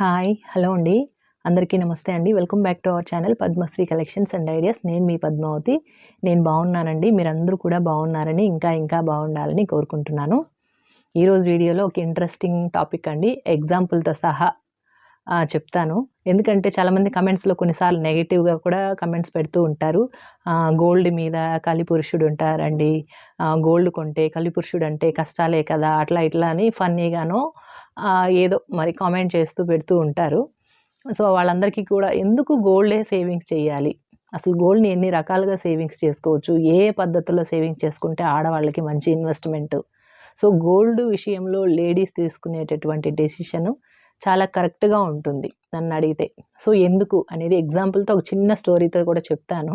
Hi hello అండి. అందరికీ నమస్తే అండి. Welcome back to our channel Padmasri collections and ideas నేను మీ పద్మావతి. నేను బాగున్నానండి. మీరందరూ కూడా బాగున్నారని ఇంకా ఇంకా బాగుండాలని కోరుకుంటున్నాను. ఈరోజు వీడియోలో ఒక ఇంట్రెస్టింగ్ టాపిక్ అండి. ఎగ్జాంపుల్తో సహా చెప్తాను. ఎందుకంటే చాలామంది కమెంట్స్లో కొన్నిసార్లు నెగిటివ్గా కూడా కమెంట్స్ పెడుతూ ఉంటారు. గోల్డ్ మీద కలిపురుషుడు ఉంటారండి. గోల్డ్ కొంటే కలిపురుషుడు అంటే కష్టాలే కదా అట్లా ఇట్లా అని ఫన్నీగానో ఏదో మరి కామెంట్ చేస్తూ పెడుతూ ఉంటారు. సో వాళ్ళందరికీ కూడా ఎందుకు గోల్డే సేవింగ్స్ చేయాలి? అసలు గోల్డ్ని ఎన్ని రకాలుగా సేవింగ్స్ చేసుకోవచ్చు? ఏ పద్ధతుల్లో సేవింగ్స్ చేసుకుంటే ఆడవాళ్ళకి మంచి ఇన్వెస్ట్మెంట్? సో గోల్డ్ విషయంలో లేడీస్ తీసుకునేటటువంటి డెసిషన్ చాలా కరెక్ట్గా ఉంటుంది నన్ను అడిగితే. సో ఎందుకు అనేది ఎగ్జాంపుల్తో ఒక చిన్న స్టోరీతో కూడా చెప్తాను.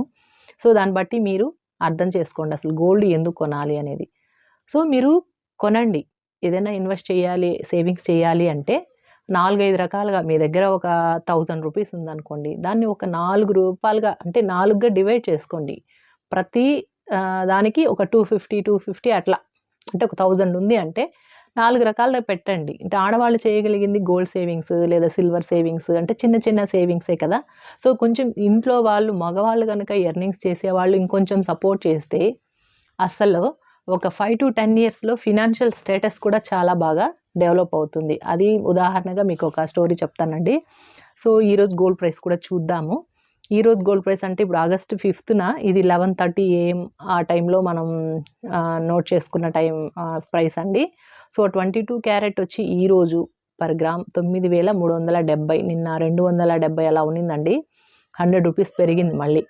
సో దాన్ని బట్టి మీరు అర్థం చేసుకోండి అసలు గోల్డ్ ఎందుకు కొనాలి అనేది. సో మీరు కొనండి. ఏదైనా ఇన్వెస్ట్ చేయాలి సేవింగ్స్ చేయాలి అంటే నాలుగైదు రకాలుగా మీ దగ్గర ఒక థౌజండ్ రూపీస్ ఉందనుకోండి దాన్ని ఒక నాలుగు రూపాయలుగా అంటే నాలుగుగా డివైడ్ చేసుకోండి. ప్రతి దానికి ఒక టూ ఫిఫ్టీ టూ ఫిఫ్టీ అట్లా అంటే ఒక థౌజండ్ ఉంది అంటే నాలుగు రకాలుగా పెట్టండి. అంటే ఆడవాళ్ళు చేయగలిగింది గోల్డ్ సేవింగ్స్ లేదా సిల్వర్ సేవింగ్స్ అంటే చిన్న చిన్న సేవింగ్సే కదా. సో కొంచెం ఇంట్లో వాళ్ళు మగవాళ్ళు కనుక ఎర్నింగ్స్ చేసేవాళ్ళు ఇంకొంచెం సపోర్ట్ చేస్తే అసలు ఒక ఫైవ్ టు టెన్ ఇయర్స్లో ఫినాన్షియల్ స్టేటస్ కూడా చాలా బాగా డెవలప్ అవుతుంది. అది ఉదాహరణగా మీకు ఒక స్టోరీ చెప్తానండి. సో ఈరోజు గోల్డ్ ప్రైస్ కూడా చూద్దాము. ఈరోజు గోల్డ్ ప్రైస్ అంటే ఇప్పుడు ఆగస్ట్ ఫిఫ్త్న ఇది లెవెన్ థర్టీ ఏఎం ఆ టైంలో మనం నోట్ చేసుకున్న టైం ప్రైస్ అండి. సో ట్వంటీ టూ క్యారెట్ వచ్చి ఈరోజు పర్ గ్రామ్ తొమ్మిది వేల మూడు వందల డెబ్బై నిన్న రెండు వందల డెబ్బై అలా ఉన్నిందండి. హండ్రెడ్ రూపీస్ పెరిగింది మళ్ళీ.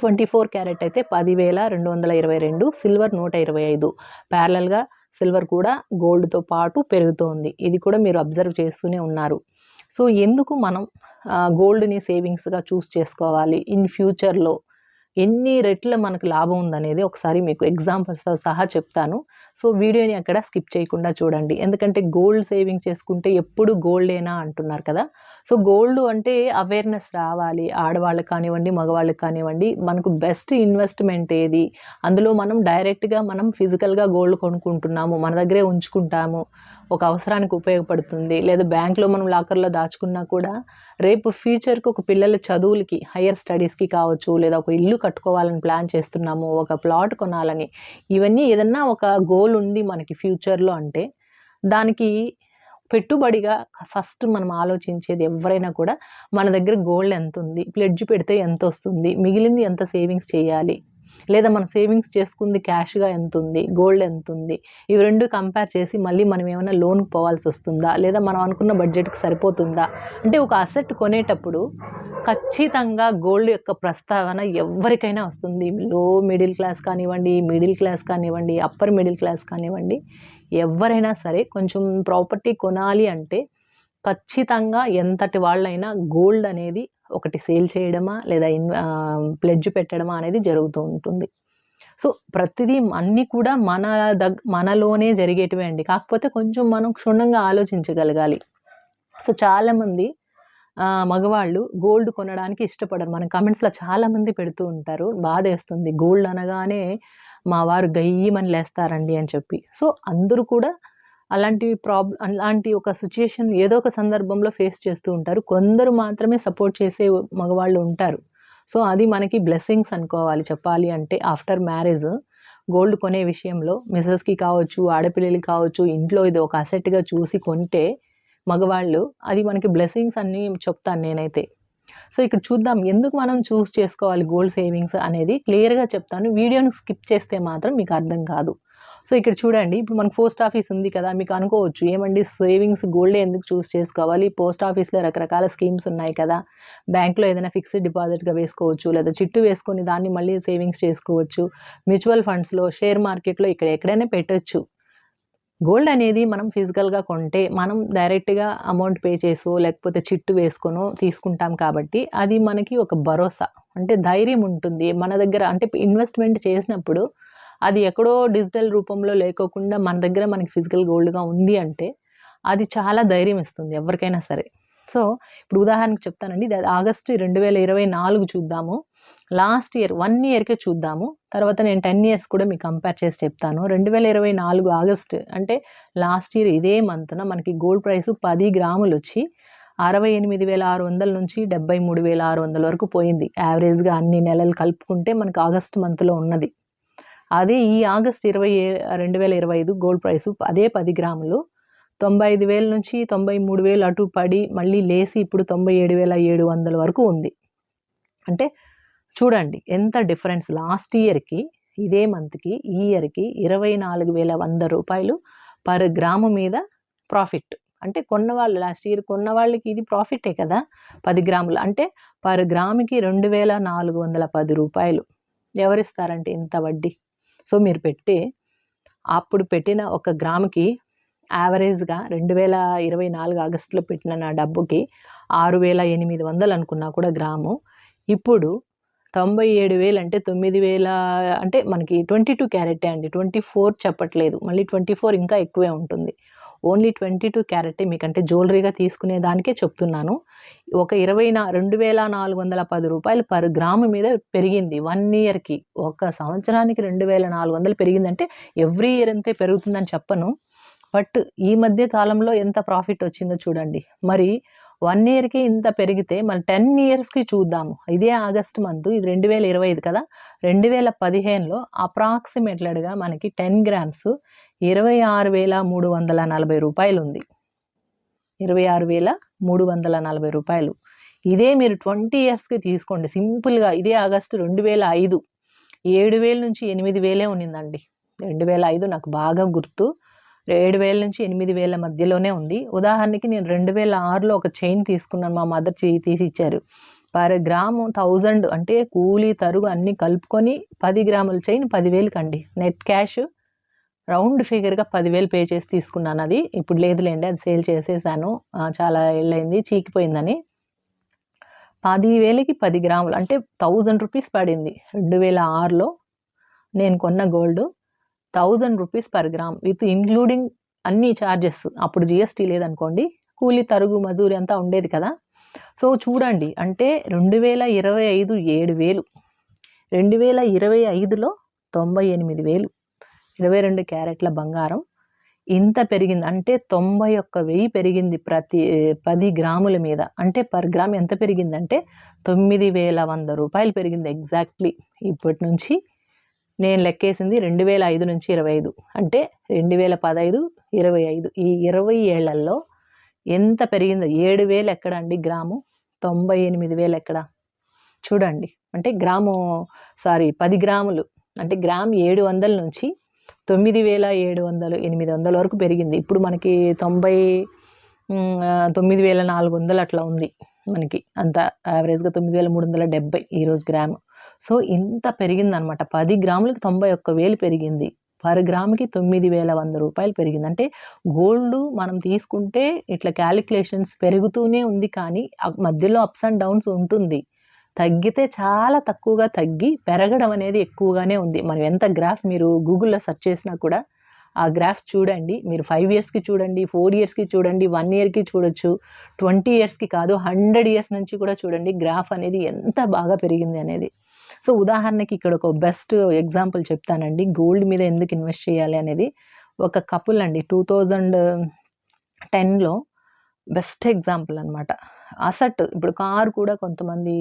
ట్వంటీ ఫోర్ క్యారెట్ అయితే పదివేల రెండు వందల ఇరవై రెండు సిల్వర్ నూట ఇరవై ఐదు. ప్యారలల్గా సిల్వర్ కూడా గోల్డ్తో పాటు పెరుగుతోంది. ఇది కూడా మీరు అబ్జర్వ్ చేస్తూనే ఉన్నారు. సో ఎందుకు మనం గోల్డ్ని సేవింగ్స్గా చూస్ చేసుకోవాలి? ఇన్ ఫ్యూచర్లో ఎన్ని రెట్ల మనకు లాభం ఉందనేది ఒకసారి మీకు ఎగ్జాంపుల్స్తో సహా చెప్తాను. సో వీడియోని అక్కడ స్కిప్ చేయకుండా చూడండి. ఎందుకంటే గోల్డ్ సేవింగ్ చేసుకుంటే ఎప్పుడు గోల్డేనా అంటున్నారు కదా. సో గోల్డ్ అంటే అవేర్నెస్ రావాలి. ఆడవాళ్ళకి కానివ్వండి మగవాళ్ళకి కానివ్వండి మనకు బెస్ట్ ఇన్వెస్ట్మెంట్ ఏది? అందులో మనం డైరెక్ట్గా మనం ఫిజికల్గా గోల్డ్ కొనుక్కుంటున్నాము మన దగ్గరే ఉంచుకుంటాము. ఒక అవసరానికి ఉపయోగపడుతుంది. లేదా బ్యాంక్లో మనం లాకర్లో దాచుకున్నా కూడా రేపు ఫ్యూచర్కి ఒక పిల్లల చదువులకి హయ్యర్ స్టడీస్కి కావచ్చు లేదా ఒక ఇల్లు కట్టుకోవాలని ప్లాన్ చేస్తున్నాము ఒక ప్లాట్ కొనాలని ఇవన్నీ ఏదన్నా ఒక గోల్ ఉంది మనకి ఫ్యూచర్లో అంటే దానికి పెట్టుబడిగా ఫస్ట్ మనం ఆలోచించేది ఎవరైనా కూడా మన దగ్గర గోల్డ్ ఎంత ఉంది ప్లెడ్జ్ పెడితే ఎంత వస్తుంది మిగిలింది ఎంత సేవింగ్స్ చేయాలి లేదా మనం సేవింగ్స్ చేసుకుంది క్యాష్గా ఎంత ఉంది గోల్డ్ ఎంత ఉంది ఇవి రెండు కంపేర్ చేసి మళ్ళీ మనం ఏమైనా లోన్కి పోవాల్సి వస్తుందా? లేదా మనం అనుకున్న బడ్జెట్కి సరిపోతుందా? అంటే ఒక అసెట్ కొనేటప్పుడు ఖచ్చితంగా గోల్డ్ యొక్క ప్రస్తావన ఎవరికైనా వస్తుంది. లో మిడిల్ క్లాస్ కానివ్వండి మిడిల్ క్లాస్ కానివ్వండి అప్పర్ మిడిల్ క్లాస్ కానివ్వండి ఎవరైనా సరే కొంచెం ప్రాపర్టీ కొనాలి అంటే ఖచ్చితంగా ఎంతటి వాళ్ళైనా గోల్డ్ అనేది ఒకటి సేల్ చేయడమా? లేదా ఇన్ ప్లెడ్జ్ పెట్టడమా అనేది జరుగుతూ ఉంటుంది. సో ప్రతిదీ అన్నీ కూడా మన దగ్ మనలోనే జరిగేటివే అండి. కాకపోతే కొంచెం మనం క్షుణ్ణంగా ఆలోచించగలగాలి. సో చాలామంది మగవాళ్ళు గోల్డ్ కొనడానికి ఇష్టపడరు. మన కమెంట్స్లో చాలామంది పెడుతూ ఉంటారు. బాధ వేస్తుంది. గోల్డ్ అనగానే మా వారు గయ్యమని లేస్తారండి అని చెప్పి. సో అందరూ కూడా అలాంటి ప్రాబ్ అలాంటి ఒక సిచ్యుయేషన్ ఏదో ఒక సందర్భంలో ఫేస్ చేస్తూ ఉంటారు. కొందరు మాత్రమే సపోర్ట్ చేసే మగవాళ్ళు ఉంటారు. సో అది మనకి బ్లెస్సింగ్స్ అనుకోవాలి. చెప్పాలి అంటే ఆఫ్టర్ మ్యారేజ్ గోల్డ్ కొనే విషయంలో మిసెస్కి కావచ్చు ఆడపిల్లలకి కావచ్చు ఇంట్లో ఇది ఒక అసెట్గా చూసి కొంటే మగవాళ్ళు అది మనకి బ్లెస్సింగ్స్ అన్నీ చెప్తాను నేనైతే. సో ఇక్కడ చూద్దాం ఎందుకు మనం చూస్ చేసుకోవాలి గోల్డ్ సేవింగ్స్ అనేది. క్లియర్గా చెప్తాను. వీడియోని స్కిప్ చేస్తే మాత్రం మీకు అర్థం కాదు. సో ఇక్కడ చూడండి ఇప్పుడు మనకు పోస్ట్ ఆఫీస్ ఉంది కదా మీకు అనుకోవచ్చు ఏమండి సేవింగ్స్ గోల్డ్ ఎందుకు చూస్ చేసుకోవాలి? పోస్ట్ ఆఫీస్లో రకరకాల స్కీమ్స్ ఉన్నాయి కదా బ్యాంక్లో ఏదైనా ఫిక్స్డ్ డిపాజిట్గా వేసుకోవచ్చు లేదా చిట్టు వేసుకొని దాన్ని మళ్ళీ సేవింగ్స్ చేసుకోవచ్చు మ్యూచువల్ ఫండ్స్లో షేర్ మార్కెట్లో ఇక్కడ ఎక్కడైనా పెట్టచ్చు. గోల్డ్ అనేది మనం ఫిజికల్గా కొంటే మనం డైరెక్ట్గా అమౌంట్ పే చేసో లేకపోతే చిట్టు వేసుకొనో తీసుకుంటాం కాబట్టి అది మనకి ఒక భరోసా. అంటే ధైర్యం ఉంటుంది. మన దగ్గర అంటే ఇన్వెస్ట్మెంట్ చేసినప్పుడు అది ఎక్కడో డిజిటల్ రూపంలో లేకోకుండా మన దగ్గర మనకి ఫిజికల్ గోల్డ్గా ఉంది అంటే అది చాలా ధైర్యం ఇస్తుంది ఎవరికైనా సరే. సో ఇప్పుడు ఉదాహరణకు చెప్తానండి. ఇది ఆగస్టు రెండు వేల ఇరవై నాలుగు చూద్దాము. లాస్ట్ ఇయర్ వన్ ఇయర్కే చూద్దాము. తర్వాత నేను టెన్ ఇయర్స్ కూడా మీకు కంపేర్ చేసి చెప్తాను. రెండు వేల ఇరవై నాలుగు ఆగస్ట్ అంటే లాస్ట్ ఇయర్ ఇదే మంత్న మనకి గోల్డ్ ప్రైస్ పది గ్రాములు వచ్చి అరవై ఎనిమిది వేల ఆరు వందల నుంచి డెబ్బై మూడు వేల ఆరు వందల వరకు పోయింది. యావరేజ్గా అన్ని నెలలు కలుపుకుంటే మనకు ఆగస్ట్ మంత్లో ఉన్నది. అదే ఈ ఆగస్ట్ ఇరవై రెండు వేల ఇరవై ఐదు గోల్డ్ ప్రైస్ అదే పది గ్రాములు. తొంభై ఐదు వేల నుంచి తొంభై మూడు వేలు అటు పడి మళ్ళీ లేసి ఇప్పుడు తొంభై ఏడు వేల ఏడు వందల వరకు ఉంది. అంటే చూడండి ఎంత డిఫరెన్స్ లాస్ట్ ఇయర్కి ఇదే మంత్కి ఈ ఇయర్కి ఇరవై నాలుగు వేల వంద రూపాయలు పర్ గ్రాము మీద ప్రాఫిట్ అంటే కొన్నవాళ్ళు లాస్ట్ ఇయర్ కొన్న వాళ్ళకి ఇది ప్రాఫిటే కదా పది గ్రాములు. అంటే పర్ గ్రాముకి రెండు వేల నాలుగు వందల పది రూపాయలు. ఎవరిస్తారంటే ఇంత వడ్డీ? సో మీరు పెట్టి అప్పుడు పెట్టిన ఒక గ్రాముకి యావరేజ్గా రెండు వేల ఇరవై నాలుగు ఆగస్టులో పెట్టిన నా డబ్బుకి ఆరు వేల ఎనిమిది వందలు అనుకున్నా కూడా గ్రాము. ఇప్పుడు తొంభై ఏడు వేలు అంటే తొమ్మిది వేల అంటే మనకి ట్వంటీ టూ క్యారెటే అండి. ట్వంటీ ఫోర్ చెప్పట్లేదు. మళ్ళీ ట్వంటీ ఫోర్ ఇంకా ఎక్కువే ఉంటుంది. ఓన్లీ ట్వంటీ టూ క్యారెట్ మీకంటే జ్యువెలరీగా తీసుకునే దానికే చెప్తున్నాను. ఒక ఇరవై నా రెండు వేల నాలుగు వందల పది రూపాయలు పర్ గ్రాము మీద పెరిగింది వన్ ఇయర్కి. ఒక సంవత్సరానికి రెండు వేల నాలుగు వందలు పెరిగిందంటే ఎవ్రీ ఇయర్ అంతే పెరుగుతుందని చెప్పను. బట్ ఈ మధ్య కాలంలో ఎంత ప్రాఫిట్ వచ్చిందో చూడండి. మరి వన్ ఇయర్కి ఇంత పెరిగితే మన టెన్ ఇయర్స్కి చూద్దాము. ఇదే ఆగస్ట్ మంత్ ఇది రెండు వేల ఇరవై ఐదు కదా. రెండు వేల పదిహేనులో అప్రాక్సిమేట్లెడ్గా మనకి టెన్ గ్రామ్స్ ఇరవై ఆరు వేల మూడు వందల నలభై రూపాయలు ఉంది ఇరవై ఆరు వేల మూడు వందల నలభై రూపాయలు. ఇదే మీరు ట్వంటీ ఇయర్స్కి తీసుకోండి. సింపుల్గా ఇదే ఆగస్టు రెండు వేల ఐదు. ఏడు వేల నుంచి ఎనిమిది వేలే ఉన్నిందండి. రెండు వేల ఐదు నాకు బాగా గుర్తు. ఏడు వేల నుంచి ఎనిమిది వేల మధ్యలోనే ఉంది. ఉదాహరణకి నేను రెండు వేల ఆరులో ఒక చైన్ తీసుకున్నాను. మా మదర్ తీసి ఇచ్చారు. పర్ గ్రాము థౌజండ్ అంటే కూలీ తరుగు అన్నీ కలుపుకొని పది గ్రాముల చైన్ పదివేలకండి. నెట్ క్యాష్ రౌండ్ ఫిగర్గా పదివేలు పే చేసి తీసుకున్నాను అది. ఇప్పుడు లేదులేండి అది సేల్ చేసేసాను. చాలా ఏళ్ళైంది చీకిపోయిందని. పదివేలకి పది గ్రాములు అంటే థౌజండ్ రూపీస్ పడింది. రెండు వేల ఆరులో నేను కొన్న gold thousand rupees per gram with including అన్ని ఛార్జెస్ అప్పుడు జిఎస్టీ లేదనుకోండి కూలీ తరుగు మజూరి అంతా ఉండేది కదా. సో చూడండి అంటే రెండు వేల ఇరవై ఐదు ఏడు వేలు రెండు వేల ఇరవై ఐదులో తొంభై ఎనిమిది వేలు. ఇరవై రెండు క్యారెట్ల బంగారం. ఇంత పెరిగింది. అంటే తొంభై ఒక్క వెయ్యి పెరిగింది ప్రతి పది గ్రాముల మీద. అంటే పర్ గ్రామ్ ఎంత పెరిగిందంటే తొమ్మిది వేల వంద రూపాయలు పెరిగింది ఎగ్జాక్ట్లీ ఇప్పటి నుంచి నేను లెక్కేసింది రెండు వేల ఐదు నుంచి ఇరవై ఐదు. అంటే రెండు వేల పదహైదు ఇరవై ఐదు. ఈ ఇరవై ఏళ్ళలో ఎంత పెరిగిందో. ఏడు వేలు ఎక్కడ అండి గ్రాము? తొంభై ఎనిమిది వేలు ఎక్కడ? చూడండి. అంటే గ్రాము సారీ పది గ్రాములు. అంటే గ్రామ్ ఏడు వందల నుంచి తొమ్మిది వేల ఏడు వందలు ఎనిమిది వందల వరకు పెరిగింది. ఇప్పుడు మనకి తొంభై తొమ్మిది వేల నాలుగు వందలు అట్లా ఉంది మనకి. అంత యావరేజ్గా తొమ్మిది వేల మూడు వందల డెబ్బై ఈరోజు గ్రాము సో ఇంత పెరిగిందనమాట. పది గ్రాములకి తొంభై ఒక్క వేలు పెరిగింది. పర్ గ్రాముకి తొమ్మిది వేల వంద రూపాయలు పెరిగింది. అంటే గోల్డ్ మనం తీసుకుంటే ఇట్లా క్యాలిక్యులేషన్స్ పెరుగుతూనే ఉంది కానీ మధ్యలో అప్స్ అండ్ డౌన్స్ ఉంటుంది. తగ్గితే చాలా తక్కువగా తగ్గి పెరగడం అనేది ఎక్కువగానే ఉంది. మనం ఎంత గ్రాఫ్ మీరు గూగుల్లో సెర్చ్ చేసినా కూడా ఆ గ్రాఫ్ చూడండి. మీరు ఫైవ్ ఇయర్స్కి చూడండి ఫోర్ ఇయర్స్కి చూడండి వన్ ఇయర్కి చూడొచ్చు ట్వంటీ ఇయర్స్కి కాదు హండ్రెడ్ ఇయర్స్ నుంచి కూడా చూడండి గ్రాఫ్ అనేది ఎంత బాగా పెరిగింది అనేది. సో ఉదాహరణకి ఇక్కడ ఒక బెస్ట్ ఎగ్జాంపుల్ చెప్తానండి. గోల్డ్ మీద ఎందుకు ఇన్వెస్ట్ చేయాలి అనేది ఒక కపుల్ అండి. టూ థౌజండ్ టెన్లో బెస్ట్ ఎగ్జాంపుల్ అనమాట అసట్ ఇప్పుడు కారు కూడా కొంతమంది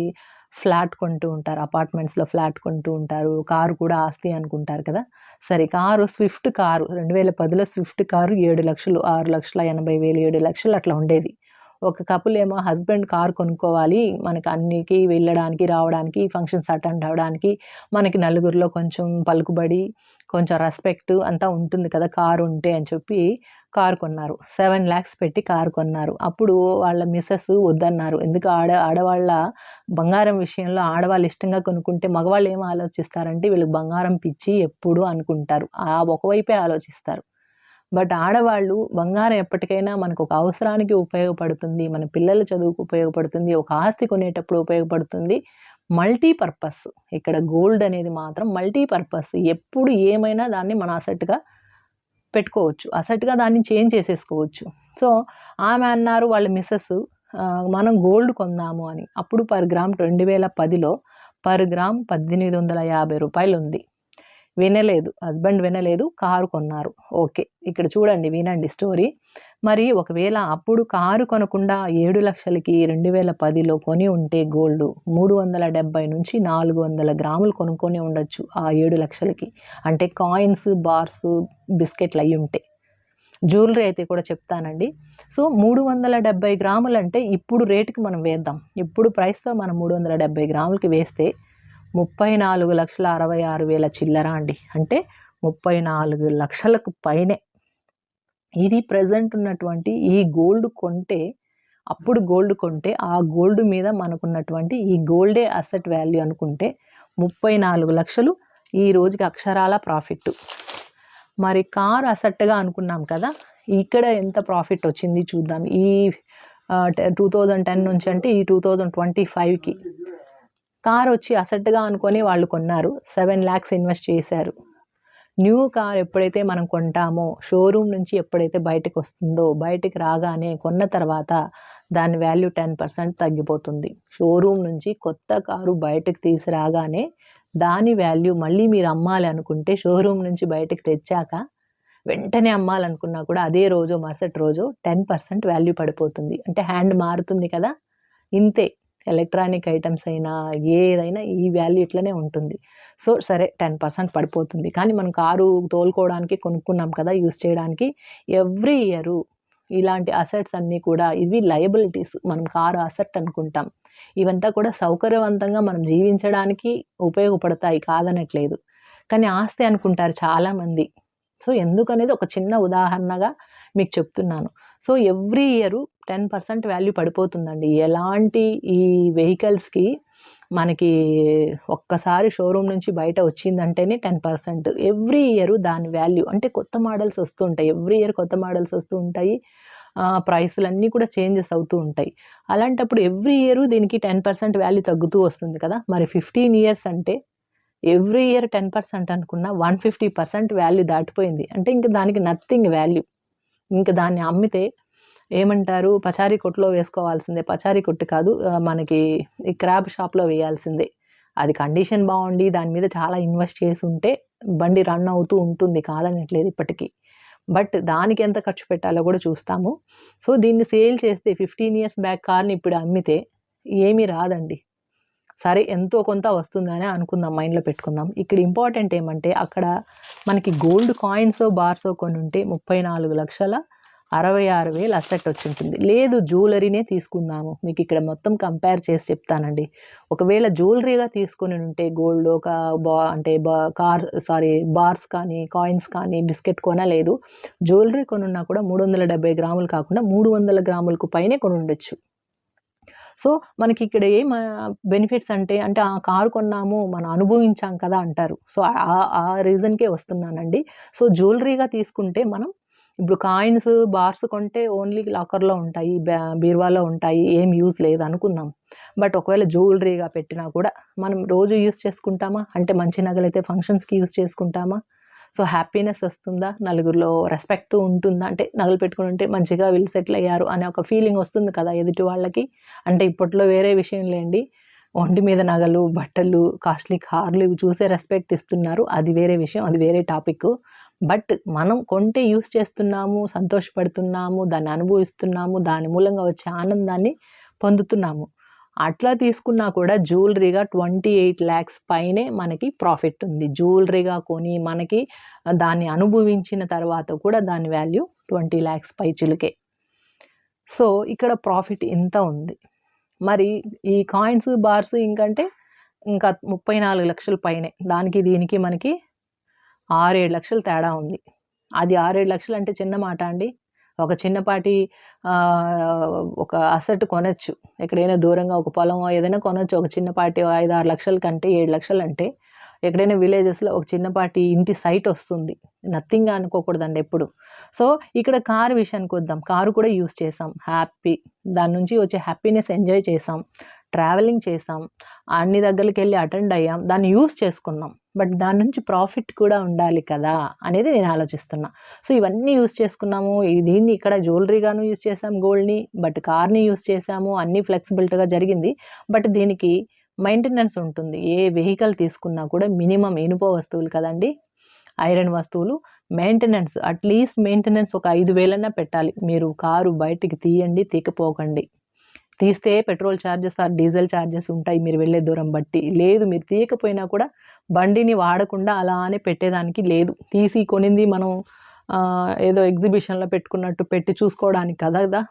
ఫ్లాట్ కొంటూ ఉంటారు అపార్ట్మెంట్స్లో ఫ్లాట్ కొంటూ ఉంటారు కారు కూడా ఆస్తి అనుకుంటారు కదా. సరే కారు స్విఫ్ట్ కారు రెండు వేల పదిలో స్విఫ్ట్ కారు ఏడు లక్షలు ఆరు లక్షల ఎనభై వేలు ఏడు లక్షలు అట్లా ఉండేది. ఒక కపుల్ ఏమో హస్బెండ్ కార్ కొనుక్కోవాలి మనకి అన్నికి వెళ్ళడానికి రావడానికి ఫంక్షన్స్ అటెండ్ అవ్వడానికి మనకి నలుగురిలో కొంచెం పలుకుబడి కొంచెం రెస్పెక్ట్ అంతా ఉంటుంది కదా కారు ఉంటే అని చెప్పి కారు కొన్నారు. సెవెన్ ల్యాక్స్ పెట్టి కారు కొన్నారు. అప్పుడు వాళ్ళ మిస్సెస్ వద్దన్నారు. ఎందుకు ఆడ ఆడవాళ్ళ బంగారం విషయంలో ఆడవాళ్ళు ఇష్టంగా కొనుక్కుంటే మగవాళ్ళు ఏం ఆలోచిస్తారంటే వీళ్ళకి బంగారం పిచ్చి ఎప్పుడు అనుకుంటారు. ఆ ఒకవైపే ఆలోచిస్తారు. బట్ ఆడవాళ్ళు బంగారం ఎప్పటికైనా మనకు ఒక అవసరానికి ఉపయోగపడుతుంది. మన పిల్లల చదువుకు ఉపయోగపడుతుంది. ఒక ఆస్తి కొనేటప్పుడు ఉపయోగపడుతుంది. మల్టీపర్పస్. ఇక్కడ గోల్డ్ అనేది మాత్రం మల్టీపర్పస్. ఎప్పుడు ఏమైనా దాన్ని మన అసెట్గా పెట్టుకోవచ్చు. అసెట్గా దాన్ని చేంజ్ చేసేసుకోవచ్చు. సో ఆమె అన్నారు వాళ్ళ మిస్సెస్ మనం గోల్డ్ కొందాము అని. అప్పుడు పర్ గ్రామ్ రెండు వేల పదిలో పర్ గ్రామ్ పద్దెనిమిది వందల యాభై రూపాయలు ఉంది వినలేదు. హస్బెండ్ వినలేదు. కారు కొన్నారు. ఓకే. ఇక్కడ చూడండి వినండి స్టోరీ. మరి ఒకవేళ అప్పుడు కారు కొనకుండా ఏడు లక్షలకి రెండు వేల పదిలో కొని ఉంటే గోల్డ్ మూడు వందల డెబ్బై నుంచి నాలుగు వందల గ్రాములు కొనుక్కొని ఉండొచ్చు ఆ ఏడు లక్షలకి. అంటే కాయిన్స్ బార్స్ బిస్కెట్లు అయి ఉంటే. జ్యువెలరీ అయితే కూడా చెప్తానండి. సో మూడు వందల డెబ్బై గ్రాములు అంటే ఇప్పుడు రేటుకి మనం వేద్దాం. ఇప్పుడు ప్రైస్తో మనం మూడు వందల డెబ్బై గ్రాములకి వేస్తే ముప్పై నాలుగు లక్షల అరవై ఆరు వేల చిల్లర అండి. అంటే ముప్పై నాలుగు లక్షలకు పైనే. ఇది ప్రజెంట్ ఉన్నటువంటి ఈ గోల్డ్ కొంటే అప్పుడు గోల్డ్ కొంటే ఆ గోల్డ్ మీద మనకున్నటువంటి ఈ గోల్డే అసెట్ వాల్యూ అనుకుంటే ముప్పై నాలుగు లక్షలు ఈ రోజుకి అక్షరాల ప్రాఫిట్ మరి కార్ అసెట్గా అనుకున్నాం కదా ఇక్కడ ఎంత ప్రాఫిట్ వచ్చింది చూద్దాం. ఈ టూ థౌజండ్ టెన్ నుంచి అంటే ఈ టూ థౌజండ్ ట్వంటీ ఫైవ్కి కార్ వచ్చి అసెట్గా అనుకొని వాళ్ళు కొన్నారు. సెవెన్ ల్యాక్స్ ఇన్వెస్ట్ చేశారు. న్యూ కార్ ఎప్పుడైతే మనం కొంటామో షోరూమ్ నుంచి ఎప్పుడైతే బయటకు వస్తుందో బయటికి రాగానే కొన్న తర్వాత దాని వాల్యూ టెన్ పర్సెంట్ తగ్గిపోతుంది. షోరూమ్ నుంచి కొత్త కారు బయటకు తీసి రాగానే దాని వాల్యూ మళ్ళీ మీరు అమ్మాలి అనుకుంటే షోరూమ్ నుంచి బయటకు తెచ్చాక వెంటనే అమ్మాలనుకున్నా కూడా అదే రోజు మరుసటి రోజు టెన్ పర్సెంట్ వాల్యూ పడిపోతుంది. అంటే హ్యాండ్ మారుతుంది కదా? ఇంతే. ఎలక్ట్రానిక్ ఐటమ్స్ అయినా ఏదైనా ఈ వాల్యూ ఇట్లనే ఉంటుంది. సో సరే టెన్ పర్సెంట్ పడిపోతుంది. కానీ మనం కారు తోలుకోవడానికి కొనుక్కున్నాం కదా యూస్ చేయడానికి ఎవ్రీ ఇయరు ఇలాంటి అసెట్స్ అన్నీ కూడా ఇవి లయబిలిటీస్. మనం కారు అసెట్ అనుకుంటాం. ఇవంతా కూడా సౌకర్యవంతంగా మనం జీవించడానికి ఉపయోగపడతాయి కాదనట్లేదు. కానీ ఆస్తి అనుకుంటారు చాలామంది. సో ఎందుకనేది ఒక చిన్న ఉదాహరణగా మీకు చెప్తున్నాను. So every year ten percent value పడిపోతుందండి. ఎలాంటి ఈ వెహికల్స్కి మనకి ఒక్కసారి షోరూమ్ నుంచి బయట వచ్చిందంటేనే టెన్ పర్సెంట్. ఎవ్రీ ఇయర్ దాని వాల్యూ అంటే కొత్త మోడల్స్ వస్తూ ఉంటాయి. ఎవ్రీ ఇయర్ కొత్త మోడల్స్ వస్తూ ఉంటాయి. ప్రైస్లు అన్నీ కూడా చేంజెస్ అవుతూ ఉంటాయి. అలాంటప్పుడు ఎవ్రీ ఇయర్ దీనికి టెన్ పర్సెంట్ వాల్యూ తగ్గుతూ వస్తుంది కదా! మరి ఫిఫ్టీన్ ఇయర్స్ అంటే ఎవ్రీ ఇయర్ టెన్ పర్సెంట్ అనుకున్న వన్ ఫిఫ్టీ పర్సెంట్ వాల్యూ దాటిపోయింది. అంటే ఇంకా దానికి నథింగ్ వాల్యూ. ఇంకా దాన్ని అమ్మితే ఏమంటారు? పచారీ కొట్టులో వేసుకోవాల్సిందే. పచారీ కొట్టు కాదు మనకి ఈ క్రాబ్ షాప్లో వేయాల్సిందే. అది కండిషన్ బాగుండి దాని మీద చాలా ఇన్వెస్ట్ చేసి ఉంటే బండి రన్ అవుతూ ఉంటుంది కాదనట్లేదు ఇప్పటికీ. బట్ దానికి ఎంత ఖర్చు పెట్టాలో కూడా చూస్తాము. సో దీన్ని సేల్ చేస్తే ఫిఫ్టీన్ ఇయర్స్ బ్యాక్ కార్ని ఇప్పుడు అమ్మితే ఏమీ రాదండి. సరే ఎంతో కొంత వస్తుందని అనుకుందాం మైండ్లో పెట్టుకుందాం. ఇక్కడ ఇంపార్టెంట్ ఏమంటే అక్కడ మనకి గోల్డ్ కాయిన్స్ బార్సో కొన్ని ఉంటే ముప్పై నాలుగు లక్షల అరవై ఆరు వేలు అసెట్ వచ్చి ఉంటుంది లేదు జ్యువెలరీనే తీసుకుందాము. మీకు ఇక్కడ మొత్తం కంపేర్ చేసి చెప్తానండి. ఒకవేళ జ్యువెలరీగా తీసుకుని ఉంటే గోల్డ్ ఒక బా అంటే బా కార్ సారీ బార్స్ కానీ కాయిన్స్ కానీ బిస్కెట్ కొనలేదు జ్యువెలరీ కొనున్నా కూడా మూడు వందల డెబ్బై గ్రాములు కాకుండా మూడు వందల గ్రాములకు పైనే కొని ఉండొచ్చు సో మనకి ఇక్కడ ఏం బెనిఫిట్స్ అంటే అంటే ఆ కారు కొన్నాము మనం అనుభవించాం కదా అంటారు. సో ఆ రీజన్కే వస్తున్నానండి. సో జ్యువెలరీగా తీసుకుంటే మనం ఇప్పుడు కాయిన్స్ బార్స్ కొంటే ఓన్లీ లాకర్లో ఉంటాయి బీరువాలో ఉంటాయి ఏం యూజ్ లేదు అనుకుందాం. బట్ ఒకవేళ జ్యువెలరీగా పెట్టినా కూడా మనం రోజు యూజ్ చేసుకుంటామా? అంటే మంచి నగలైతే ఫంక్షన్స్కి యూస్ చేసుకుంటామా? సో హ్యాపీనెస్ వస్తుందా? నలుగురిలో రెస్పెక్ట్ ఉంటుందా? అంటే నగలు పెట్టుకుని ఉంటే మంచిగా వీళ్ళు సెటిల్ అయ్యారు అనే ఒక ఫీలింగ్ వస్తుంది కదా ఎదుటి వాళ్ళకి. అంటే ఇప్పట్లో వేరే విషయం లేండి. ఒంటి మీద నగలు బట్టలు కాస్ట్లీ కార్లు ఇవి చూసే రెస్పెక్ట్ ఇస్తున్నారు. అది వేరే విషయం అది వేరే టాపిక్. బట్ మనం కొంటే యూస్ చేస్తున్నాము సంతోషపడుతున్నాము దాన్ని అనుభవిస్తున్నాము దాని మూలంగా వచ్చే ఆనందాన్ని పొందుతున్నాము. అట్లా తీసుకున్నా కూడా జ్యువెలరీగా ట్వంటీ ఎయిట్ ల్యాక్స్ పైనే మనకి ప్రాఫిట్ ఉంది. జ్యువెలరీగా కొని మనకి దాన్ని అనుభవించిన తర్వాత కూడా దాని వాల్యూ ట్వంటీ ల్యాక్స్ పై చిలుకే. సో ఇక్కడ ప్రాఫిట్ ఇంత ఉంది. మరి ఈ కాయిన్స్ బార్స్ ఇంకంటే ఇంకా ముప్పై నాలుగు లక్షల పైనే. దానికి దీనికి మనకి ఆరేడు లక్షలు తేడా ఉంది. అది ఆరేడు లక్షలు అంటే చిన్న మాట అండి. ఒక చిన్నపాటి ఒక అసెట్ కొనొచ్చు. ఎక్కడైనా దూరంగా ఒక పొలం ఏదైనా కొనొచ్చు. ఒక చిన్నపాటి ఐదు ఆరు లక్షల కంటే ఏడు లక్షలు అంటే ఎక్కడైనా విలేజెస్లో ఒక చిన్నపాటి ఇంటి సైట్ వస్తుంది. నథింగ్ అనుకోకూడదండి ఎప్పుడు. సో ఇక్కడ కారు విషయానికి వద్దాం. కారు కూడా యూస్ చేసాం హ్యాపీ. దాని నుంచి వచ్చే హ్యాపీనెస్ ఎంజాయ్ చేసాం ట్రావెలింగ్ చేసాం అన్ని దగ్గరికి వెళ్ళి అటెండ్ అయ్యాం. దాన్ని యూస్ చేసుకున్నాం. బట్ దాని నుంచి ప్రాఫిట్ కూడా ఉండాలి కదా అనేది నేను ఆలోచిస్తున్నా. సో ఇవన్నీ యూస్ చేసుకున్నాము. దీన్ని ఇక్కడ జ్యువెలరీగాను యూస్ చేసాం గోల్డ్ని బట్ కార్ని యూస్ చేసాము అన్నీ ఫ్లెక్సిబిలిటీగా జరిగింది. బట్ దీనికి మెయింటెనెన్స్ ఉంటుంది. ఏ వెహికల్ తీసుకున్నా కూడా మినిమం ఇనుప వస్తువులు కదండి? ఐరన్ వస్తువులు. మెయింటెనెన్స్ అట్లీస్ట్ మెయింటెనెన్స్ ఒక ఐదు వేలన్నా పెట్టాలి. మీరు కారు బయటికి తీయండి తీకపోకండి. తీస్తే petrol charges or diesel charges ఉంటాయి మీరు వెళ్ళే దూరం బట్టి. లేదు మీరు తీయకపోయినా కూడా బండిని వాడకుండా అలానే పెట్టేదానికి లేదు. తీసి కొనింది మనం ఏదో ఎగ్జిబిషన్లో పెట్టుకున్నట్టు పెట్టి చూసుకోవడానికి కదా కదా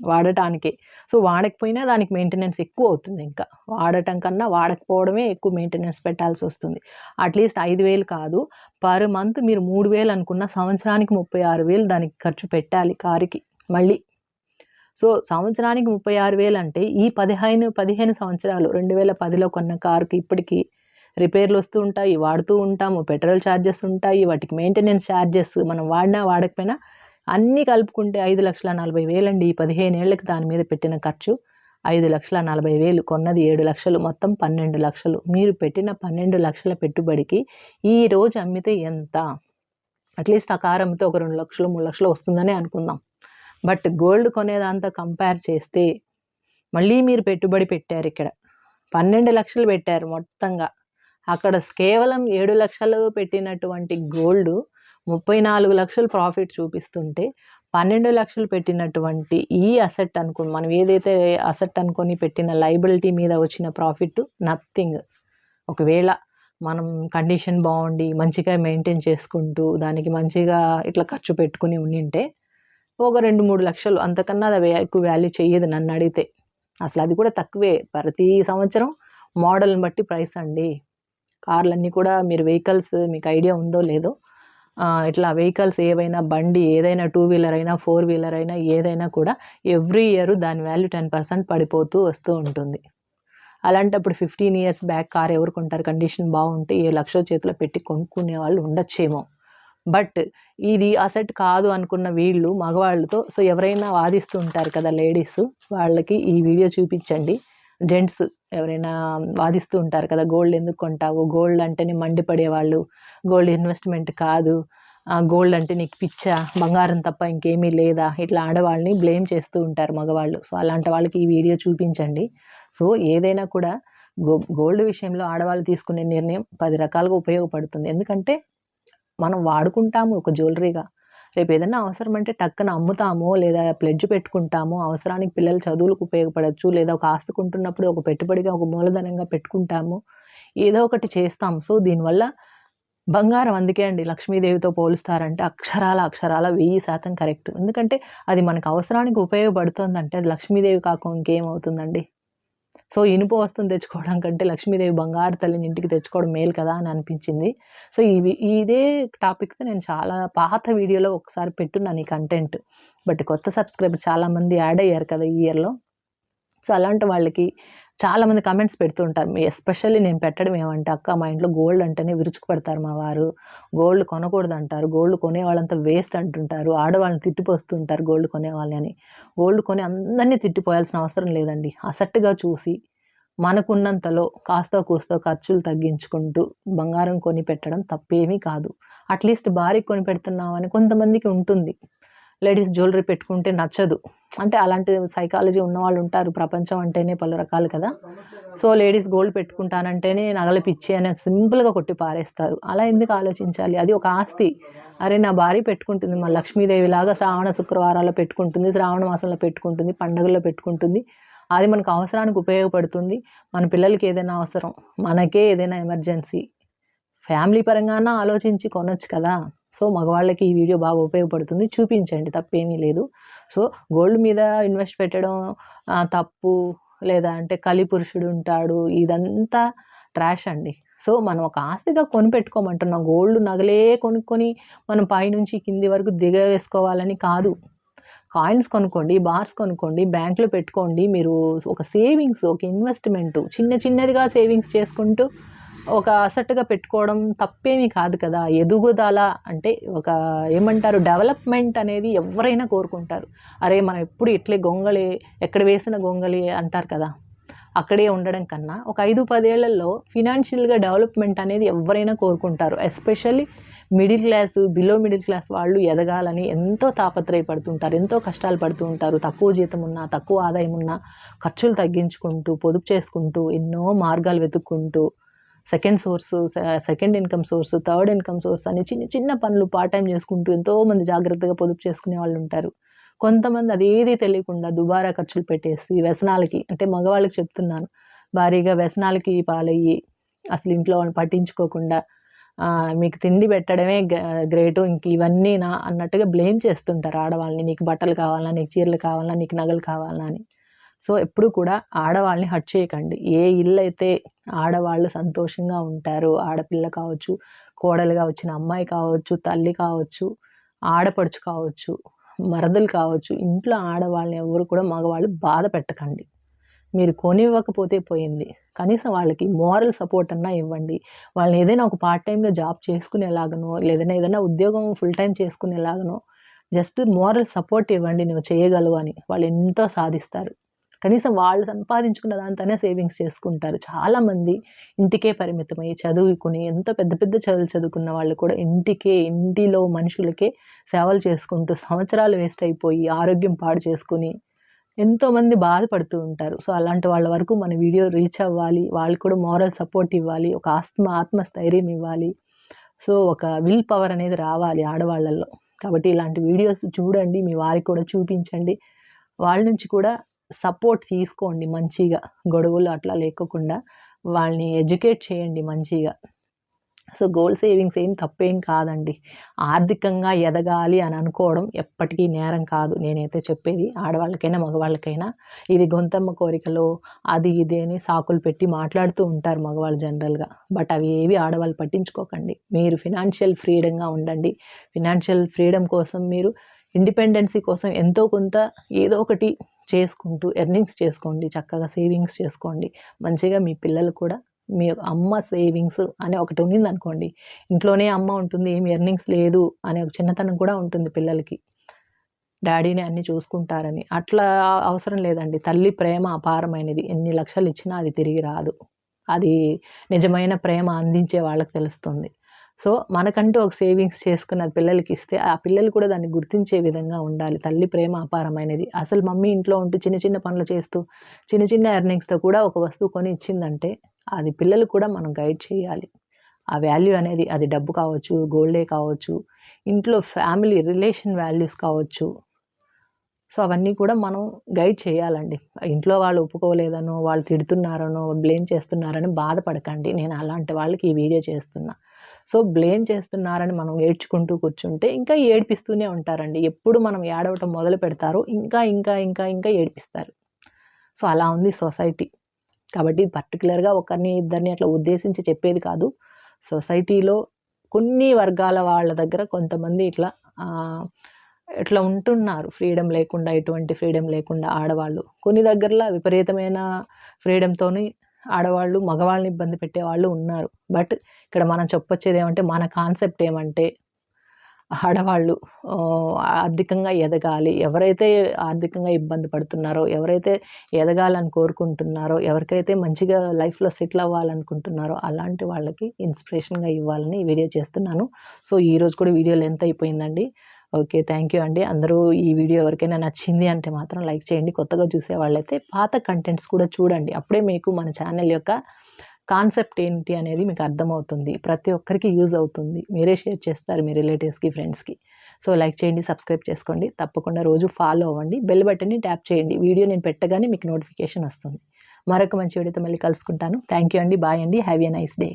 వాడటానికి. సో వాడకపోయినా దానికి మెయింటెనెన్స్ ఎక్కువ అవుతుంది ఇంకా. వాడటం కన్నా వాడకపోవడమే ఎక్కువ మెయింటెనెన్స్ పెట్టాల్సి వస్తుంది. అట్లీస్ట్ ఐదు వేలు కాదు. పర్ మంత్ మీరు మూడు వేలు అనుకున్న సంవత్సరానికి ముప్పై ఆరు వేలు దానికి ఖర్చు పెట్టాలి కారుకి. మళ్ళీ సో సంవత్సరానికి ముప్పై ఆరు వేలు అంటే ఈ పదిహేను పదిహేను సంవత్సరాలు రెండు వేల పదిలో కొన్న కారుకి ఇప్పటికీ రిపేర్లు వస్తూ ఉంటాయి వాడుతూ ఉంటాము పెట్రోల్ ఛార్జెస్ ఉంటాయి వాటికి మెయింటెనెన్స్ ఛార్జెస్ మనం వాడినా వాడకపోయినా అన్నీ కలుపుకుంటే ఐదు లక్షల నలభై వేలండి. ఈ పదిహేను ఏళ్ళకి దాని మీద పెట్టిన ఖర్చు ఐదు లక్షల నలభై వేలు కొన్నది ఏడు లక్షలు మొత్తం పన్నెండు లక్షలు. మీరు పెట్టిన పన్నెండు లక్షల పెట్టుబడికి ఈ రోజు అమ్మితే ఎంత? అట్లీస్ట్ ఆ కారు అమ్మితే ఒక రెండు లక్షలు మూడు లక్షలు వస్తుందని అనుకుందాం. బట్ గోల్డ్ కొనేదాంతో కంపేర్ చేస్తే మళ్ళీ మీరు పెట్టుబడి పెట్టారు ఇక్కడ. పన్నెండు లక్షలు పెట్టారు మొత్తంగా. అక్కడ కేవలం ఏడు లక్షలు పెట్టినటువంటి గోల్డ్ ముప్పై నాలుగు లక్షలు ప్రాఫిట్ చూపిస్తుంటే పన్నెండు లక్షలు పెట్టినటువంటి ఈ అసెట్ అనుకుని మనం ఏదైతే అసెట్ అనుకొని పెట్టిన లైబిలిటీ మీద వచ్చిన ప్రాఫిట్ నథింగ్. ఒకవేళ మనం కండిషన్ బాగుండి మంచిగా మెయింటైన్ చేసుకుంటూ దానికి మంచిగా ఇట్లా ఖర్చు పెట్టుకుని ఉండింటే ఒక రెండు మూడు లక్షలు అంతకన్నా అది ఎక్కువ వాల్యూ చేయదు నన్ను అడిగితే. అసలు అది కూడా తక్కువే. ప్రతి సంవత్సరం మోడల్ని బట్టి ప్రైస్ అండి. కార్లన్నీ కూడా మీరు వెహికల్స్ మీకు ఐడియా ఉందో లేదో ఇట్లా వెహికల్స్ ఏవైనా బండి ఏదైనా టూ వీలర్ అయినా ఫోర్ వీలర్ అయినా ఏదైనా కూడా ఎవ్రీ ఇయర్ దాని వాల్యూ టెన్ పర్సెంట్ పడిపోతూ వస్తూ ఉంటుంది. అలాంటప్పుడు ఫిఫ్టీన్ ఇయర్స్ బ్యాక్ కార్ ఎవరు కొంటారు? కండిషన్ బాగుంటే ఏ లక్ష చేతిలో పెట్టి కొనుక్కునే వాళ్ళు ఉండొచ్చేమో. బట్ ఇది అసెట్ కాదు అనుకున్న వీళ్ళు మగవాళ్ళతో సో ఎవరైనా వాదిస్తూ ఉంటారు కదా లేడీస్ వాళ్ళకి ఈ వీడియో చూపించండి. జెంట్స్ ఎవరైనా వాదిస్తూ ఉంటారు కదా గోల్డ్ ఎందుకు కొంటావు? గోల్డ్ అంటేనే మండిపడే వాళ్ళు. గోల్డ్ ఇన్వెస్ట్మెంట్ కాదు. గోల్డ్ అంటే నీకు పిచ్చా? బంగారం తప్ప ఇంకేమీ లేదా? ఇట్లా ఆడవాళ్ళని బ్లేమ్ చేస్తూ ఉంటారు మగవాళ్ళు. సో అలాంటి వాళ్ళకి ఈ వీడియో చూపించండి. సో ఏదైనా కూడా గో గోల్డ్ విషయంలో ఆడవాళ్ళు తీసుకునే నిర్ణయం పది రకాలుగా ఉపయోగపడుతుంది. ఎందుకంటే మనం వాడుకుంటాము ఒక జ్యువెలరీగా. రేపు ఏదైనా అవసరం అంటే టక్కన అమ్ముతాము లేదా ప్లెడ్జ్ పెట్టుకుంటాము అవసరానికి పిల్లల చదువులకు ఉపయోగపడవచ్చు లేదా ఒక ఆస్తి కొంటున్నప్పుడు ఒక పెట్టుబడిగా ఒక మూలధనంగా పెట్టుకుంటాము. ఏదో ఒకటి చేస్తాం. సో దీనివల్ల బంగారం అందుకే అండి. లక్ష్మీదేవితో పోలుస్తారంటే అక్షరాల అక్షరాల వెయ్యి శాతం కరెక్ట్. ఎందుకంటే అది మనకు అవసరానికి ఉపయోగపడుతుందంటే అది లక్ష్మీదేవి కాక ఇంకేమవుతుందండి సో ఇనుప వస్తువుని తెచ్చుకోవడం కంటే లక్ష్మీదేవి బంగారు తల్లిని ఇంటికి తెచ్చుకోవడం మేలు కదా అని అనిపించింది. సో ఇవి ఇదే టాపిక్తో నేను చాలా పాత వీడియోలో ఒకసారి పెట్టున్నాను ఈ కంటెంట్. బట్ కొత్త సబ్స్క్రైబర్ చాలామంది యాడ్ అయ్యారు కదా ఈ ఇయర్లో. సో అలాంటి వాళ్ళకి చాలామంది కమెంట్స్ పెడుతుంటారు. ఎస్పెషల్లీ నేను పెట్టడం ఏమంటే అక్క మా ఇంట్లో గోల్డ్ అంటేనే విరుచుకుపెడతారు మా వారు. గోల్డ్ కొనకూడదు అంటారు గోల్డ్ కొనే వాళ్ళంతా వేస్ట్ అంటుంటారు. ఆడవాళ్ళని తిట్టిపోస్తుంటారు గోల్డ్ కొనే వాళ్ళని అని. గోల్డ్ కొని అందరినీ తిట్టిపోయాల్సిన అవసరం లేదండి. అసట్టుగా చూసి మనకున్నంతలో కాస్త కూస్తో ఖర్చులు తగ్గించుకుంటూ బంగారం కొని పెట్టడం తప్పేమీ కాదు. అట్లీస్ట్ భారీ కొని పెడుతున్నామని కొంతమందికి ఉంటుంది. లేడీస్ జ్యువెలరీ పెట్టుకుంటే నచ్చదు. అంటే అలాంటి సైకాలజీ ఉన్న వాళ్ళు ఉంటారు. ప్రపంచం అంటేనే పలు రకాలు కదా. సో లేడీస్ గోల్డ్ పెట్టుకుంటానంటేనే నగల పిచ్చి అని సింపుల్గా కొట్టి పారేస్తారు. అలా ఎందుకు ఆలోచించాలి? అది ఒక ఆస్తి. అరే నా భార్య పెట్టుకుంటుంది. మా లక్ష్మీదేవి లాగా శ్రావణ శుక్రవారాల్లో పెట్టుకుంటుంది. శ్రావణ మాసంలో పెట్టుకుంటుంది. పండుగల్లో పెట్టుకుంటుంది. అది మనకు అవసరానికి ఉపయోగపడుతుంది. మన పిల్లలకి ఏదైనా అవసరం. మనకే ఏదైనా ఎమర్జెన్సీ. ఫ్యామిలీ పరంగానే ఆలోచించి కొనొచ్చు కదా. సో మగవాళ్ళకి ఈ వీడియో బాగా ఉపయోగపడుతుంది. చూపించండి తప్పేమీ లేదు. సో గోల్డ్ మీద ఇన్వెస్ట్ పెట్టడం తప్పు లేదా అంటే కలి పురుషుడు ఉంటాడు ఇదంతా ట్రాష్ అండి. సో మనం ఒక ఆస్తిగా కొని పెట్టుకోమంటున్నాం గోల్డ్ నగలే కొనుక్కొని మనం పైనుంచి కింది వరకు దిగవేసుకోవాలని కాదు. కాయిన్స్ కొనుక్కోండి బార్స్ కొనుక్కోండి బ్యాంకులో పెట్టుకోండి. మీరు ఒక సేవింగ్స్ ఒక ఇన్వెస్ట్మెంట్ చిన్న చిన్నదిగా సేవింగ్స్ చేసుకుంటూ ఒక అసట్టుగా పెట్టుకోవడం తప్పేమీ కాదు కదా. ఎదుగుదల అంటే ఒక ఏమంటారు? డెవలప్మెంట్ అనేది ఎవరైనా కోరుకుంటారు. అరే మనం ఎప్పుడు ఇట్లే గొంగళి ఎక్కడ వేసిన గొంగళి అంటారు కదా. అక్కడే ఉండడం కన్నా ఒక ఐదు పదేళ్ళలో ఫినాన్షియల్గా డెవలప్మెంట్ అనేది ఎవరైనా కోరుకుంటారు. Especially middle class below middle class వాళ్ళు ఎదగాలని ఎంతో తాపత్రయపడుతుంటారు. ఎంతో కష్టాలు పడుతూ ఉంటారు. తక్కువ జీతం ఉన్నా తక్కువ ఆదాయం ఉన్నా ఖర్చులు తగ్గించుకుంటూ పొదుపు చేసుకుంటూ ఎన్నో మార్గాలు వెతుక్కుంటూ second source second income source third income source అని చిన్న చిన్న పనులు పార్ట్ టైం చేసుకుంటూ ఎంతోమంది జాగ్రత్తగా పొదుపు చేసుకునే వాళ్ళు ఉంటారు. కొంతమంది అదేది తెలియకుండా దుబారా ఖర్చులు పెట్టేసి వ్యసనాలకి అంటే మగవాళ్ళకి చెప్తున్నాను భారీగా వ్యసనాలకి పాలయ్యి అసలు ఇంట్లో వాళ్ళని పట్టించుకోకుండా మీకు తిండి పెట్టడమే గ్రేటు ఇంక ఇవన్నీ నా అన్నట్టుగా బ్లేమ్ చేస్తుంటారు ఆడవాళ్ళని నీకు బట్టలు కావాలా నీకు చీరలు కావాలా నీకు నగలు కావాలా అని. సో ఎప్పుడు కూడా ఆడవాళ్ళని హట్ చేయకండి. ఏ ఇల్లు అయితే ఆడవాళ్ళు సంతోషంగా ఉంటారు ఆడపిల్ల కావచ్చు కోడలుగా వచ్చిన అమ్మాయి కావచ్చు తల్లి కావచ్చు ఆడపడుచు కావచ్చు మరదలు కావచ్చు ఇంట్లో ఆడవాళ్ళని ఎవరు కూడా మగవాళ్ళు బాధ పెట్టకండి. మీరు కొనివ్వకపోతే పోయింది. కనీసం వాళ్ళకి మోరల్ సపోర్ట్ అన్నా ఇవ్వండి. వాళ్ళని ఏదైనా ఒక పార్ట్ టైంలో జాబ్ చేసుకునేలాగనో లేదైనా ఏదైనా ఉద్యోగం ఫుల్ టైం చేసుకునేలాగనో జస్ట్ మోరల్ సపోర్ట్ ఇవ్వండి. నువ్వు చేయగలవు అని వాళ్ళు ఎంతో సాధిస్తారు. కనీసం వాళ్ళు సంపాదించుకున్న దాంతోనే సేవింగ్స్ చేసుకుంటారు. చాలామంది ఇంటికే పరిమితమై చదువుకుని ఎంతో పెద్ద పెద్ద చదువులు చదువుకున్న వాళ్ళు కూడా ఇంటికే ఇంటిలో మనుషులకే సేవలు చేసుకుంటూ సంవత్సరాలు వేస్ట్ అయిపోయి ఆరోగ్యం పాడు చేసుకుని ఎంతోమంది బాధపడుతూ ఉంటారు. సో అలాంటి వాళ్ళ వరకు మన వీడియో రీచ్ అవ్వాలి. వాళ్ళు కూడా మోరల్ సపోర్ట్ ఇవ్వాలి. ఒక ఆత్మ ఆత్మస్థైర్యం ఇవ్వాలి. సో ఒక విల్ పవర్ అనేది రావాలి ఆడవాళ్ళల్లో. కాబట్టి ఇలాంటి వీడియోస్ చూడండి. మీ వారికి కూడా చూపించండి. వాళ్ళ నుంచి కూడా సపోర్ట్ తీసుకోండి మంచిగా. గొడవలు అట్లా లేకోకుండా వాళ్ళని ఎడ్యుకేట్ చేయండి మంచిగా. సో గోల్డ్ సేవింగ్స్ ఏం తప్పేం కాదండి. ఆర్థికంగా ఎదగాలి అని అనుకోవడం ఎప్పటికీ నేరం కాదు. నేనైతే చెప్పేది ఆడవాళ్ళకైనా మగవాళ్ళకైనా ఇది గొంతమ్మ కోరికలో అది ఇది అని సాకులు పెట్టి మాట్లాడుతూ ఉంటారు మగవాళ్ళు జనరల్గా. బట్ అవి ఏవి ఆడవాళ్ళు పట్టించుకోకండి. మీరు ఫినాన్షియల్ ఫ్రీడంగా ఉండండి. ఫినాన్షియల్ ఫ్రీడమ్ కోసం మీరు ఇండిపెండెన్సీ కోసం ఎంతో కొంత ఏదో ఒకటి చేసుకుంటూ ఎర్నింగ్స్ చేసుకోండి చక్కగా సేవింగ్స్ చేసుకోండి. మంచిగా మీ పిల్లలు కూడా మీ అమ్మ సేవింగ్స్ అనే ఒకటి ఉండింది అనుకోండి ఇంట్లోనే అమ్మ ఉంటుంది ఏమి ఎర్నింగ్స్ లేదు అనే ఒక చిన్నతనం కూడా ఉంటుంది పిల్లలకి. డాడీని అన్ని చూసుకుంటారని. అట్లా అవసరం లేదండి. తల్లి ప్రేమ అపారమైనది. ఎన్ని లక్షలు ఇచ్చినా అది తిరిగి రాదు. అది నిజమైన ప్రేమ అందించే వాళ్ళకి తెలుస్తుంది. సో మనకంటూ ఒక సేవింగ్స్ చేసుకున్న పిల్లలకి ఇస్తే ఆ పిల్లలు కూడా దాన్ని గుర్తించే విధంగా ఉండాలి. తల్లి ప్రేమ అపారమైనది. అసలు మమ్మీ ఇంట్లో ఉంటూ చిన్న చిన్న పనులు చేస్తూ చిన్న చిన్న ఎర్నింగ్స్తో కూడా ఒక వస్తువు కొని ఇచ్చిందంటే అది పిల్లలు కూడా మనం గైడ్ చేయాలి. ఆ వాల్యూ అనేది అది డబ్బు కావచ్చు గోల్డే కావచ్చు ఇంట్లో ఫ్యామిలీ రిలేషన్ వాల్యూస్ కావచ్చు. సో అవన్నీ కూడా మనం గైడ్ చేయాలండి. ఇంట్లో వాళ్ళు ఒప్పుకోలేదనో వాళ్ళు తిడుతున్నారనో బ్లేమ్ చేస్తున్నారని బాధపడకండి. నేను అలాంటి వాళ్ళకి ఈ వీడియో చేస్తున్నా. సో బ్లేమ్ చేస్తున్నారని మనం ఏడ్చుకుంటూ కూర్చుంటే ఇంకా ఏడిపిస్తూనే ఉంటారండి. ఎప్పుడు మనం ఏడవటం మొదలు పెడతారో ఇంకా ఇంకా ఇంకా ఇంకా ఏడిపిస్తారు. సో అలా ఉంది సొసైటీ. కాబట్టి పర్టికులర్గా ఒకరిని ఇద్దరిని అట్లా ఉద్దేశించి చెప్పేది కాదు. సొసైటీలో కొన్ని వర్గాల వాళ్ళ దగ్గర కొంతమంది ఇట్లా ఇట్లా ఉంటున్నారు. ఫ్రీడమ్ లేకుండా ఎటువంటి ఫ్రీడమ్ లేకుండా ఆడవాళ్ళు. కొన్ని దగ్గరలో విపరీతమైన ఫ్రీడమ్తోని ఆడవాళ్ళు మగవాళ్ళని ఇబ్బంది పెట్టే వాళ్ళు ఉన్నారు. బట్ ఇక్కడ మనం చెప్పొచ్చేది ఏమంటే మన కాన్సెప్ట్ ఏమంటే ఆడవాళ్ళు ఆర్థికంగా ఎదగాలి. ఎవరైతే ఆర్థికంగా ఇబ్బంది పడుతున్నారో ఎవరైతే ఎదగాలని కోరుకుంటున్నారో ఎవరికైతే మంచిగా లైఫ్లో సెటిల్ అవ్వాలనుకుంటున్నారో అలాంటి వాళ్ళకి ఇన్స్పిరేషన్గా ఇవ్వాలని వీడియో చేస్తున్నాను. సో ఈరోజు కూడా వీడియో లెంత్ అయిపోయిందండి. ఓకే థ్యాంక్ యూ అండి. అందరూ ఈ వీడియో ఎవరికైనా నచ్చింది అంటే మాత్రం లైక్ చేయండి. కొత్తగా చూసే వాళ్ళైతే పాత కంటెంట్స్ కూడా చూడండి. అప్పుడే మీకు మన ఛానల్ యొక్క కాన్సెప్ట్ ఏంటి అనేది మీకు అర్థమవుతుంది. ప్రతి ఒక్కరికి యూజ్ అవుతుంది. మీరే షేర్ చేస్తారు మీ రిలేటివ్స్కి ఫ్రెండ్స్కి. సో లైక్ చేయండి సబ్స్క్రైబ్ చేసుకోండి. తప్పకుండా రోజు ఫాలో అవ్వండి. బెల్ బటన్ని ట్యాప్ చేయండి. వీడియో నేను పెట్టగానే మీకు నోటిఫికేషన్ వస్తుంది. మరొక మంచి వీడియోతో మళ్ళీ కలుసుకుంటాను. థ్యాంక్ యూ అండి. బాయ్ అండి. Have a nice day.